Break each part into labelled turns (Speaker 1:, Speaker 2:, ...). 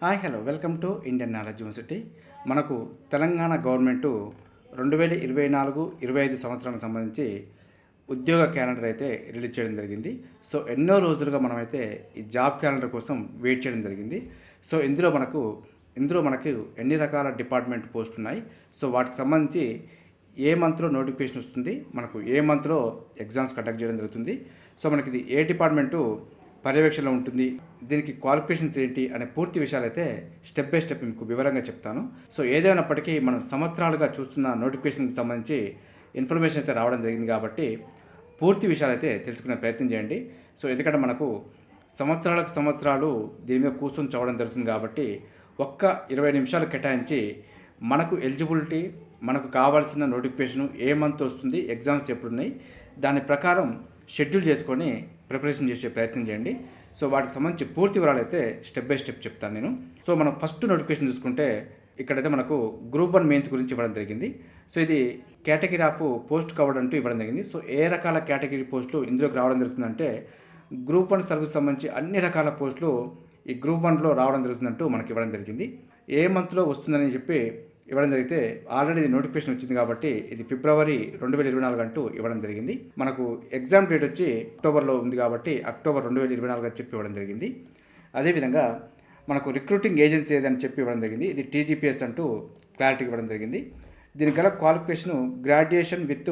Speaker 1: hi hello welcome to Indian knowledge university మనకు Telangana government రెండు వేల ఇరవై నాలుగు ఇరవై ఐదు సంవత్సరానికి సంబంధించి ఉద్యోగ క్యాలెండర్ అయితే రిలీజ్ చేయడం జరిగింది సో ఎన్నో రోజులుగా మనమైతే ఈ జాబ్ క్యాలెండర్ కోసం వెయిట్ చేయడం జరిగింది సో ఇందులో మనకు ఇందులో మనకు ఎన్ని రకాల డిపార్ట్మెంట్ పోస్ట్ ఉన్నాయి సో వాటికి సంబంధించి ఏ మంత్లో నోటిఫికేషన్ వస్తుంది మనకు ఏ మంత్లో ఎగ్జామ్స్ కండక్ట్ చేయడం జరుగుతుంది సో మనకి ఇది ఏ డిపార్ట్మెంటు పర్యవేక్షణలో ఉంటుంది దీనికి క్వాలిఫికేషన్స్ ఏంటి అనే పూర్తి విషయాలైతే స్టెప్ బై స్టెప్ మీకు వివరంగా చెప్తాను సో ఏదైనప్పటికీ మనం సంవత్సరాలుగా చూస్తున్న నోటిఫికేషన్కి సంబంధించి ఇన్ఫర్మేషన్ అయితే రావడం జరిగింది కాబట్టి పూర్తి విషయాలైతే తెలుసుకునే ప్రయత్నం చేయండి సో ఎందుకంటే మనకు సంవత్సరాలకు సంవత్సరాలు దీని మీద కూర్చొని చదవడం జరుగుతుంది కాబట్టి ఒక్క ఇరవై నిమిషాలు కేటాయించి మనకు ఎలిజిబిలిటీ మనకు కావాల్సిన నోటిఫికేషను ఏ మంత్ వస్తుంది ఎగ్జామ్స్ ఎప్పుడున్నాయి దాని ప్రకారం షెడ్యూల్ చేసుకొని ప్రిపరేషన్ చేసే ప్రయత్నం చేయండి సో వాటికి సంబంధించి పూర్తి వివరాలు అయితే స్టెప్ బై స్టెప్ చెప్తాను నేను సో మనం ఫస్ట్ నోటిఫికేషన్ చూసుకుంటే ఇక్కడైతే మనకు గ్రూప్ వన్ మెయిన్స్ గురించి ఇవ్వడం జరిగింది సో ఇది కేటగిరీ ఆఫ్ పోస్ట్ కవర్డ్ అంటూ ఇవ్వడం జరిగింది సో ఏ రకాల కేటగిరీ పోస్టులు ఇందులోకి రావడం జరుగుతుందంటే గ్రూప్ వన్ సర్వీస్ సంబంధించి అన్ని రకాల పోస్టులు ఈ గ్రూప్ వన్లో రావడం జరుగుతుందంటూ మనకి ఇవ్వడం జరిగింది ఏ మంత్లో వస్తుందని చెప్పి ఇవ్వడం జరిగితే ఆల్రెడీ ఇది నోటిఫికేషన్ వచ్చింది కాబట్టి ఇది ఫిబ్రవరి రెండు వేల ఇరవై నాలుగు అంటూ ఇవ్వడం జరిగింది మనకు ఎగ్జామ్ డేట్ వచ్చి అక్టోబర్లో ఉంది కాబట్టి అక్టోబర్ రెండు వేల ఇరవై నాలుగు అని చెప్పి ఇవ్వడం జరిగింది అదేవిధంగా మనకు రిక్రూటింగ్ ఏజెన్సీ ఏదని చెప్పి ఇవ్వడం జరిగింది ఇది టీజీపీఎస్ అంటూ క్లారిటీ ఇవ్వడం జరిగింది దీని గల qualification graduation with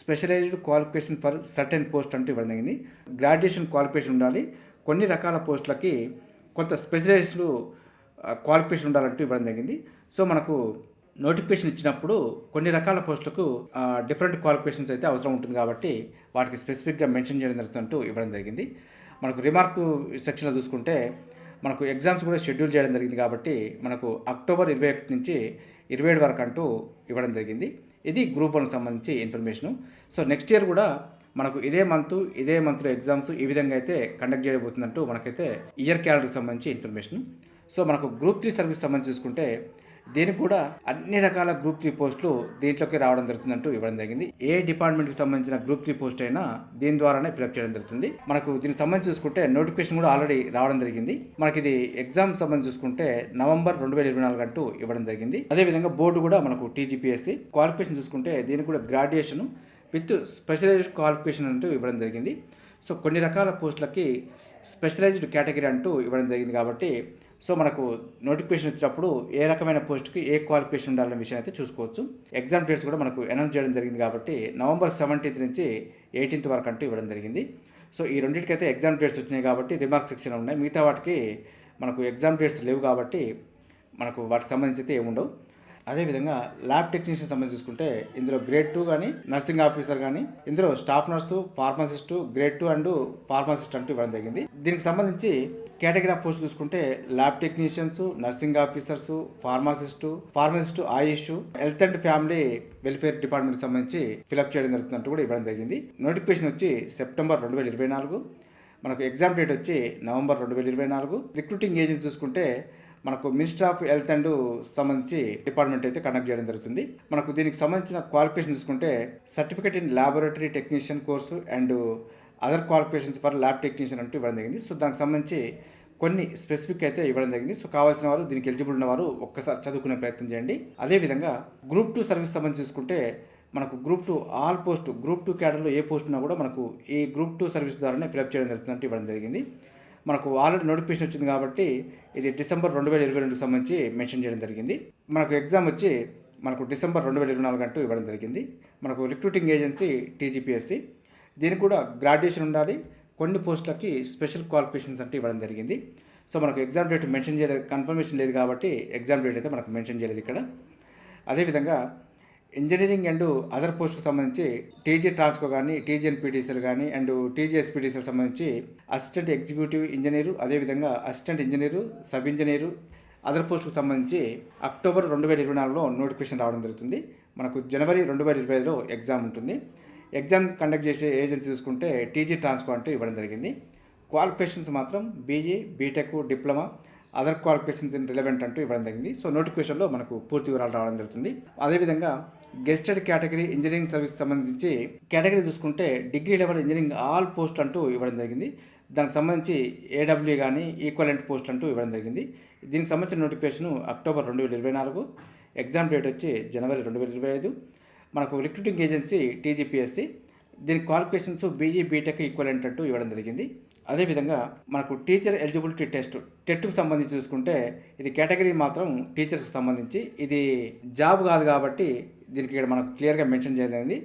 Speaker 1: specialized qualification for certain post అంటూ ఇవ్వడం జరిగింది గ్రాడ్యుయేషన్ క్వాలిఫికేషన్ ఉండాలి కొన్ని రకాల పోస్టులకి కొంత స్పెషలైజ్డ్ క్వాలిఫికేషన్ ఉండాలంటూ ఇవ్వడం జరిగింది సో మనకు నోటిఫికేషన్ ఇచ్చినప్పుడు కొన్ని రకాల పోస్టులకు డిఫరెంట్ క్వాలిఫికేషన్స్ అయితే అవసరం ఉంటుంది కాబట్టి వాటికి స్పెసిఫిక్గా మెన్షన్ చేయడం జరుగుతుంటూ ఇవ్వడం జరిగింది మనకు రిమార్క్ సెక్షన్లో చూసుకుంటే మనకు ఎగ్జామ్స్ కూడా షెడ్యూల్ చేయడం జరిగింది కాబట్టి మనకు అక్టోబర్ ఇరవై ఒకటి నుంచి ఇరవై ఏడు వరకు అంటూ ఇవ్వడం జరిగింది ఇది గ్రూప్ వన్కి సంబంధించి ఇన్ఫర్మేషను సో నెక్స్ట్ ఇయర్ కూడా మనకు ఇదే మంత్ ఇదే మంత్లో ఎగ్జామ్స్ ఈ విధంగా అయితే కండక్ట్ చేయబోతుందంటూ మనకైతే ఇయర్ క్యాలరీకి సంబంధించి ఇన్ఫర్మేషన్ సో మనకు గ్రూప్ త్రీ సర్వీస్ సంబంధించి చూసుకుంటే దీనికి కూడా అన్ని రకాల గ్రూప్ త్రీ పోస్టులు దీంట్లోకి రావడం జరుగుతుందంటూ ఇవ్వడం జరిగింది ఏ డిపార్ట్మెంట్కి సంబంధించిన గ్రూప్ త్రీ పోస్ట్ అయినా దీని ద్వారానే ఫిలప్ చేయడం జరుగుతుంది మనకు దీనికి సంబంధించి చూసుకుంటే నోటిఫికేషన్ కూడా ఆల్రెడీ రావడం జరిగింది మనకి ఇది ఎగ్జామ్ సంబంధించి చూసుకుంటే నవంబర్ రెండు వేల ఇరవై నాలుగు అంటూ ఇవ్వడం జరిగింది అదేవిధంగా బోర్డు కూడా మనకు టీజీపీఎస్సీ క్వాలిఫికేషన్ చూసుకుంటే దీనికి కూడా గ్రాడ్యుయేషన్ విత్ స్పెషలైజ్డ్ క్వాలిఫికేషన్ అంటూ ఇవ్వడం జరిగింది సో కొన్ని రకాల పోస్టులకి స్పెషలైజ్డ్ కేటగిరీ అంటూ ఇవ్వడం జరిగింది కాబట్టి సో మనకు నోటిఫికేషన్ వచ్చినప్పుడు ఏ రకమైన పోస్ట్కి ఏ క్వాలిఫికేషన్ ఉండాలనే విషయం అయితే చూసుకోవచ్చు ఎగ్జామ్ డేట్స్ కూడా మనకు అనౌన్స్ చేయడం జరిగింది కాబట్టి నవంబర్ సెవెంటీన్త్ నుంచి ఎయిటీన్త్ వరకు అంటూ ఇవ్వడం జరిగింది సో ఈ రెండింటికైతే ఎగ్జామ్ డేట్స్ వచ్చినాయి కాబట్టి రిమార్క్ సెక్షన్ ఉన్నాయి మిగతా వాటికి మనకు ఎగ్జామ్ డేట్స్ లేవు కాబట్టి మనకు వాటికి సంబంధించి అయితే ఏముండవు అదేవిధంగా ల్యాబ్ టెక్నీషియన్ సంబంధించి చూసుకుంటే ఇందులో గ్రేడ్ టూ కానీ నర్సింగ్ ఆఫీసర్ కానీ ఇందులో staff nurse pharmacist grade two and pharmacist అంటూ ఇవ్వడం జరిగింది దీనికి సంబంధించి కేటగిరీ పోస్ట్ చూసుకుంటే lab technicians nursing officers pharmacist pharmacist Ayush health and family welfare department సంబంధించి ఫిలప్ చేయడం జరుగుతున్నట్టు కూడా ఇవ్వడం జరిగింది నోటిఫికేషన్ వచ్చి సెప్టెంబర్ రెండు వేల ఇరవై నాలుగు మనకు ఎగ్జామ్ డేట్ వచ్చి నవంబర్ రెండు వేల ఇరవై నాలుగు రిక్రూటింగ్ ఏజెన్సీ చూసుకుంటే మనకు మినిస్టర్ ఆఫ్ హెల్త్ అండ్ సంబంధించి డిపార్ట్మెంట్ అయితే కండక్ట్ చేయడం జరుగుతుంది మనకు దీనికి సంబంధించిన క్వాలిఫికేషన్ చూసుకుంటే certificate in laboratory technician course and other qualifications for lab technician అంటూ ఇవ్వడం జరిగింది సో దానికి సంబంధించి కొన్ని స్పెసిఫిక్ అయితే ఇవ్వడం జరిగింది సో కావాల్సిన వారు దీనికి ఎలిజిబుల్ ఉన్న వారు ఒక్కసారి చదువుకునే ప్రయత్నం చేయండి అదేవిధంగా గ్రూప్ టూ సర్వీస్ సంబంధించి చూసుకుంటే మనకు group two all post group two క్యాడర్లో ఏ పోస్ట్ ఉన్నా కూడా మనకు ఈ గ్రూప్ టూ సర్వీస్ ద్వారానే ఫిలప్ చేయడం జరుగుతుందంటే ఇవ్వడం జరిగింది మనకు ఆల్రెడీ నోటిఫికేషన్ వచ్చింది కాబట్టి ఇది డిసెంబర్ రెండు వేల ఇరవై రెండుకి సంబంధించి మెన్షన్ చేయడం జరిగింది మనకు ఎగ్జామ్ వచ్చి మనకు డిసెంబర్ రెండు వేల ఇరవై నాలుగు అంటూ ఇవ్వడం జరిగింది మనకు రిక్రూటింగ్ ఏజెన్సీ టీజీపీఎస్సి దీనికి కూడా గ్రాడ్యుయేషన్ ఉండాలి కొన్ని పోస్టులకి స్పెషల్ క్వాలిఫికేషన్స్ అంటే ఇవ్వడం జరిగింది సో మనకు ఎగ్జామ్ డేట్ మెన్షన్ చేయలేదు కన్ఫర్మేషన్ లేదు కాబట్టి ఎగ్జామ్ డేట్ అయితే మనకు మెన్షన్ చేయలేదు ఇక్కడ అదేవిధంగా ఇంజనీరింగ్ అండ్ అదర్ పోస్ట్కు సంబంధించి టీజీ ట్రాన్స్కో కానీ టీజీఎన్పీటీసీలు కానీ అండ్ టీజీఎస్పీటీసీలకు సంబంధించి అసిస్టెంట్ ఎగ్జిక్యూటివ్ ఇంజనీరు అదేవిధంగా assistant engineer sub engineer other పోస్ట్కు సంబంధించి అక్టోబర్ రెండు వేల ఇరవై నాలుగులో నోటిఫికేషన్ రావడం జరుగుతుంది మనకు జనవరి రెండు వేల ఇరవై ఐదులో ఎగ్జామ్ ఉంటుంది ఎగ్జామ్ కండక్ట్ చేసే ఏజెన్సీ చూసుకుంటే టీజీ ట్రాన్స్కో అంటూ ఇవ్వడం జరిగింది క్వాలిఫికేషన్స్ మాత్రం BE BTech diploma other qualifications in relevant అంటూ ఇవ్వడం జరిగింది సో నోటిఫికేషన్లో మనకు పూర్తి వివరాలు రావడం జరుగుతుంది అదేవిధంగా గెస్టెడ్ కేటగిరీ ఇంజనీరింగ్ సర్వీస్ సంబంధించి కేటగిరీ చూసుకుంటే degree level engineering all post అంటూ ఇవ్వడం జరిగింది దానికి సంబంధించి ఏడబ్ల్యూ కానీ ఈక్వలెంట్ పోస్ట్ అంటూ ఇవ్వడం జరిగింది దీనికి సంబంధించిన నోటిఫికేషన్ అక్టోబర్ రెండు వేల ఇరవై నాలుగు ఎగ్జామ్ డేట్ వచ్చి జనవరి రెండు వేల ఇరవై ఐదు మనకు రిక్రూటింగ్ ఏజెన్సీ టీజీపీఎస్సీ దీని క్వాలిఫికేషన్స్ బీఈ బీటెక్ ఈక్వలెంట్ అంటూ ఇవ్వడం జరిగింది అదేవిధంగా మనకు టీచర్ ఎలిజిబిలిటీ టెస్ట్ టెట్కు సంబంధించి చూసుకుంటే ఇది కేటగిరీ మాత్రం టీచర్స్కి సంబంధించి ఇది జాబ్ కాదు కాబట్టి దీనికి ఇక్కడ మనకు క్లియర్గా మెన్షన్ చేయలేదు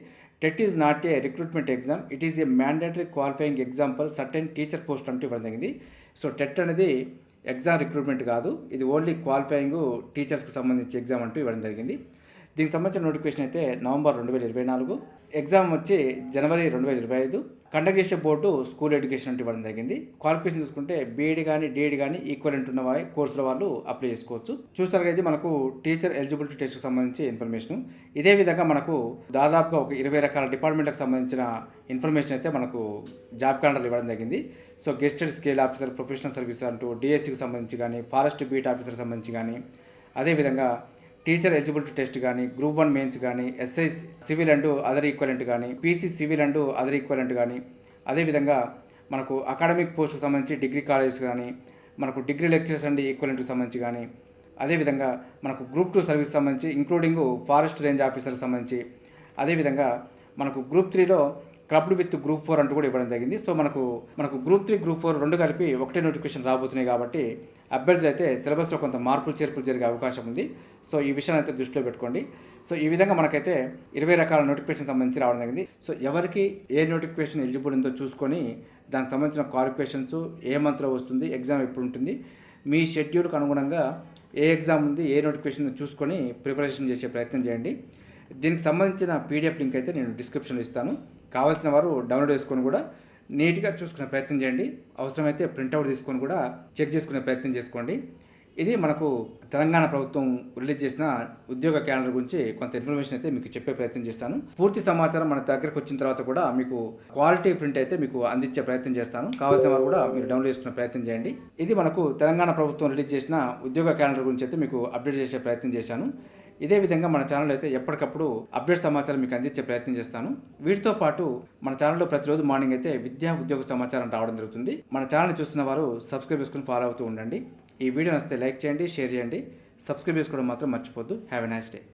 Speaker 1: TET is not a recruitment exam it is a mandatory qualifying exam for certain teacher post అంటూ ఇవ్వడం జరిగింది సో టెట్ అనేది ఎగ్జామ్ రిక్రూట్మెంట్ కాదు ఇది ఓన్లీ క్వాలిఫైయింగ్ టీచర్స్కి సంబంధించి ఎగ్జామ్ అంటూ ఇవ్వడం జరిగింది దీనికి సంబంధించిన నోటిఫికేషన్ అయితే నవంబర్ రెండు వేల ఇరవై నాలుగు ఎగ్జామ్ వచ్చి జనవరి రెండు వేల ఇరవై ఐదు కండక్ట్ చేసే బోర్డు స్కూల్ ఎడ్యుకేషన్ అంటే ఇవ్వడం జరిగింది క్వాలిఫికేషన్ చూసుకుంటే బీఎడ్ కానీ డిఎడ్ కానీ ఈక్వలెంట్ ఉన్న కోర్సుల వాళ్ళు అప్లై చేసుకోవచ్చు చూసారుగా ఇది మనకు టీచర్ ఎలిజిబిలిటీ టెస్ట్కి సంబంధించి ఇన్ఫర్మేషన్ ఇదే విధంగా మనకు దాదాపుగా ఒక ఇరవై రకాల డిపార్ట్మెంట్లకు సంబంధించిన ఇన్ఫర్మేషన్ అయితే మనకు జాబ్ క్యాలెండర్లు ఇవ్వడం జరిగింది so gazetted scale officer professional service అంటూ డిఎస్సికి e సంబంధించి కానీ ఫారెస్ట్ బీట్ ఆఫీసర్కి సంబంధించి కానీ అదేవిధంగా టీచర్ ఎలిజిబిలిటీ టెస్ట్ కానీ గ్రూప్ వన్ మెయిన్స్ కానీ SI civil and other equivalent కానీ PC civil and other equivalent కానీ అదేవిధంగా మనకు అకాడమిక్ పోస్ట్కు సంబంధించి డిగ్రీ కాలేజెస్ కానీ మనకు డిగ్రీ లెక్చర్స్ అండ్ ఈక్వలెంట్కి సంబంధించి కానీ అదేవిధంగా మనకు గ్రూప్ టూ సర్వీస్ సంబంధించి ఇంక్లూడింగ్ ఫారెస్ట్ రేంజ్ ఆఫీసర్కి సంబంధించి అదేవిధంగా మనకు గ్రూప్ త్రీలో క్లబ్డ్ విత్ గ్రూప్ ఫోర్ అంటూ కూడా ఇవ్వడం జరిగింది సో మనకు మనకు గ్రూప్ త్రీ గ్రూప్ ఫోర్ రెండు కలిపి ఒకటే నోటిఫికేషన్ రాబోతున్నాయి కాబట్టి అభ్యర్థులు అయితే సిలబస్లో కొంత మార్పులు చేర్పులు జరిగే అవకాశం ఉంది సో ఈ విషయాన్ని అయితే దృష్టిలో పెట్టుకోండి సో ఈ విధంగా మనకైతే ఇరవై రకాల నోటిఫికేషన్ సంబంధించి రావడం జరిగింది సో ఎవరికి ఏ నోటిఫికేషన్ ఎలిజిబుల్ ఉందో చూసుకొని దానికి సంబంధించిన క్వాలిఫికేషన్స్ ఏ మంత్లో వస్తుంది ఎగ్జామ్ ఎప్పుడు ఉంటుంది మీ షెడ్యూల్కు అనుగుణంగా ఏ ఎగ్జామ్ ఉంది ఏ నోటిఫికేషన్ చూసుకొని ప్రిపరేషన్ చేసే ప్రయత్నం చేయండి దీనికి సంబంధించిన పీడిఎఫ్ లింక్ అయితే నేను డిస్క్రిప్షన్లో ఇస్తాను కావాల్సిన వారు డౌన్లోడ్ చేసుకొని కూడా నీట్గా చూసుకునే ప్రయత్నం చేయండి అవసరమైతే ప్రింట్అవుట్ తీసుకొని కూడా చెక్ చేసుకునే ప్రయత్నం చేసుకోండి ఇది మనకు తెలంగాణ ప్రభుత్వం రిలీజ్ చేసిన ఉద్యోగ క్యాలెండర్ గురించి కొంత ఇన్ఫర్మేషన్ అయితే మీకు చెప్పే ప్రయత్నం చేస్తాను పూర్తి సమాచారం మన దగ్గరకు వచ్చిన తర్వాత కూడా మీకు క్వాలిటీ ప్రింట్ అయితే మీకు అందించే ప్రయత్నం చేస్తాను కావాల్సిన వారు కూడా మీరు డౌన్లోడ్ చేసుకునే ప్రయత్నం చేయండి ఇది మనకు తెలంగాణ ప్రభుత్వం రిలీజ్ చేసిన ఉద్యోగ క్యాలెండర్ గురించి అయితే మీకు అప్డేట్ చేసే ప్రయత్నం చేశాను ఇదే విధంగా మన ఛానల్ అయితే ఎప్పటికప్పుడు అప్డేట్ సమాచారం మీకు అందించే ప్రయత్నం చేస్తాను వీటితో పాటు మన ఛానల్లో ప్రతిరోజు మార్నింగ్ అయితే విద్యా ఉద్యోగ సమాచారం రావడం జరుగుతుంది మన ఛానల్ చూస్తున్న వారు సబ్స్క్రైబ్ చేసుకుని ఫాలో అవుతూ ఉండండి ఈ వీడియో నచ్చితే లైక్ చేయండి షేర్ చేయండి సబ్స్క్రైబ్ చేసుకోవడం మాత్రం మర్చిపోద్దు హ్యావ్ ఎ నైస్ డే